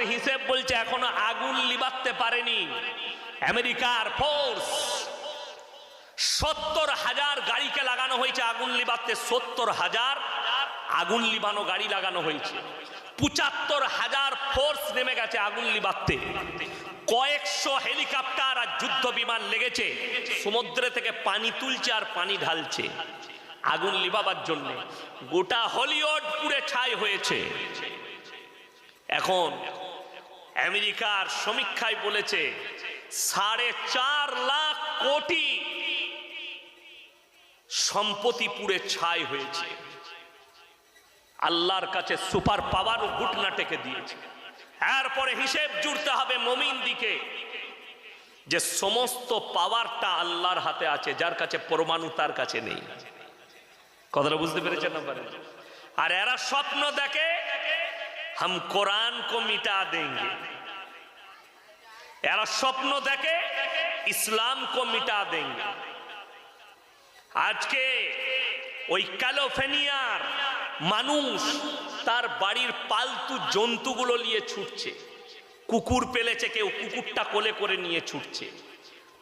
ফোর্সের হিসেব বলছে এখনও আগুন লিবাতে পারেনি। আমেরিকার ফোর্স। সত্তর হাজার গাড়িকে লাগানো হয়েছে আগুন লিবাতে সত্তর হাজার আগুন লিবানো গাড়ি লাগানো হয়েছে। পঁচাত্তর হাজার ফোর্স নেমে গেছে আগুন লিবাতে কয়েকশো হেলিকপ্টার আর যুদ্ধ বিমান লেগেছে। সমুদ্রে থেকে পানি তুলছে আর পানি ঢালছে আগুন লিবাবার জন্য। গোটা হলিউড পুরে ছাই হয়েছে। এখন আমেরিকার সমীক্ষায় বলেছে সাড়ে চার লাখ কোটি সম্পত্তি পুড়ে ছাই হয়েছে। আল্লাহর কাছে সুপার পাওয়ার ঘুটনা টেকে দিয়েছে। এরপরে হিসেব জুড়তে হবে মমিন দিকে যে সমস্ত পাওয়ারটা আল্লাহর হাতে আছে, যার কাছে পরমাণু তার কাছে নেই। কথাটা বুঝতে পেরেছেন আর এরা স্বপ্ন দেখে हम कुरान को मिटा देंगे। এরা স্বপ্ন দেখে ইসলাম কো মিটা দেঙ্গে আজকে ওই ক্যালোফেনিয়ার মানুষ তার বাড়ির পালতু জন্তুগুলো নিয়ে ছুটছে কুকুর পেলেছে কেউ কুকুরটা কোলে করে নিয়ে ছুটছে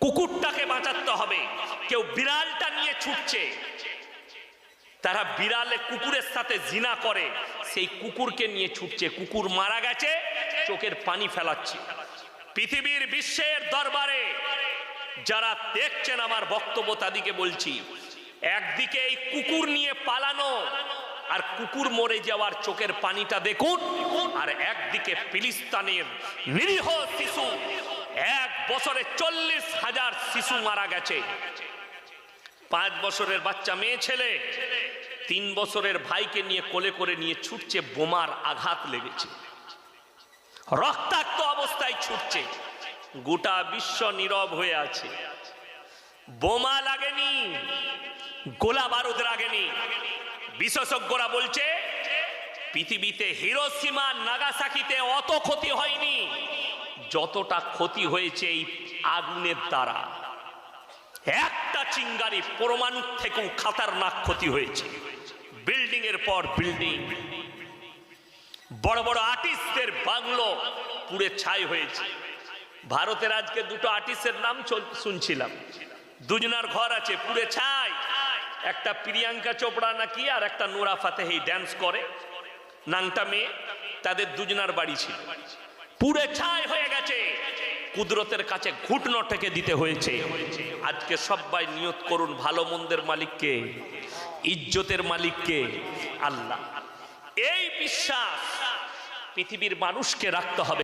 কুকুরটাকে বাঁচাতে হবে কেউ বিড়ালটা নিয়ে ছুটছে তারা বিড়ালে কুকুরের সাথে জিনা করে। সেই কুকুরকে নিয়ে ছুটছে। কুকুর মারা গেছে, চোখের পানি ফেলাচ্ছে। পৃথিবীর বিশ্বের দরবারে যারা দেখছেন আমার বক্তব্য তাদিকে বলছি, একদিকে এই কুকুর নিয়ে পালানো আর কুকুর মরে যাওয়ার চোখের পানিটা দেখুন, আর একদিকে ফিলিস্তানের নিরীহ শিশু, এক বছরে চল্লিশ হাজার শিশু মারা গেছে। পাঁচ বছরের বাচ্চা মেয়ে ছেলে, তিন বছরের ভাইকে নিয়ে কোলে করে নিয়ে ছুটছে, বোমার আঘাত লেগেছে। রক্তাক্ত অবস্থায় ছুটছে। গোটা বিশ্ব নীরব হয়ে আছে। বোমা লাগেনি, গোলা বারুদ লাগেনি। বিশেষজ্ঞরা বলছে, পৃথিবীতে হিরোসীমা নাগাসাকিতে অত ক্ষতি হয়নি। যতটা ক্ষতি হয়েছে এই আগুনের দ্বারা। একটা চিঙ্গারি পরমাণু থেকেও খাতারনাক ক্ষতি হয়েছে। বিল্ডিং এর পর বিল্ডিং বড় বড় আর্টিস্টদের বাংলো পুড়ে ছাই হয়েছে। ভারতের আজকে দুটো আর্টিস্টের নাম শুনছিলাম। দুজনার ঘর আছে, পুড়ে ছাই। একটা প্রিয়াঙ্কা চোপড়া নাকি আর একটা নোরা ফাতেহি ড্যান্স করে। নাংটা মেয়ে, তাদের দুজনার বাড়ি ছিল। পুড়ে ছাই হয়ে গেছে। কুদরতের কাছে ঘুটনো টেকে দিতে হয়েছে। আজকে সবাই নিয়ত করুন, ভালো মন্দের মালিককে, ইজ্জতের মালিককে, আল্লাহ। এই বিশ্বাস পৃথিবীর মানুষকে রাখতে হবে।